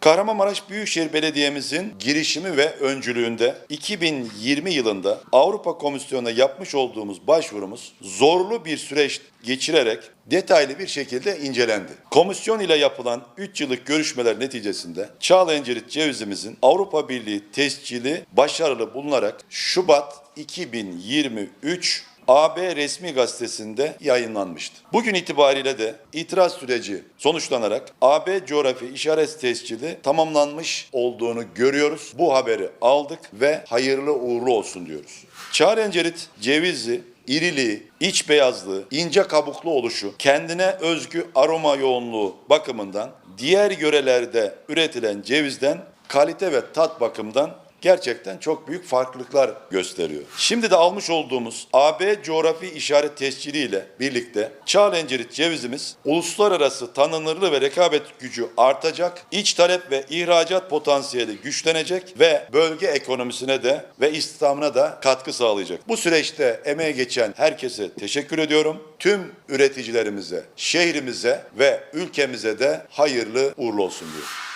Kahramanmaraş Büyükşehir Belediye'mizin girişimi ve öncülüğünde 2020 yılında Avrupa Komisyonu'na yapmış olduğumuz başvurumuz zorlu bir süreç geçirerek detaylı bir şekilde incelendi. Komisyon ile yapılan 3 yıllık görüşmeler neticesinde Çağlayancerit cevizimizin Avrupa Birliği tescili başarılı bulunarak Şubat 2023 AB resmi gazetesinde yayınlanmıştı. Bugün itibariyle de itiraz süreci sonuçlanarak AB coğrafi işaret tescili tamamlanmış olduğunu görüyoruz. Bu haberi aldık ve hayırlı uğurlu olsun diyoruz. Çağrencerit cevizi iriliği, iç beyazlığı, ince kabuklu oluşu, kendine özgü aroma yoğunluğu bakımından diğer yörelerde üretilen cevizden kalite ve tat bakımından gerçekten çok büyük farklılıklar gösteriyor. Şimdi de almış olduğumuz AB coğrafi işaret tescili ile birlikte Çağlencerit cevizimiz uluslararası tanınırlığı ve rekabet gücü artacak, iç talep ve ihracat potansiyeli güçlenecek ve bölge ekonomisine de ve istihdamına da katkı sağlayacak. Bu süreçte emeğe geçen herkese teşekkür ediyorum. Tüm üreticilerimize, şehrimize ve ülkemize de hayırlı uğurlu olsun diyorum.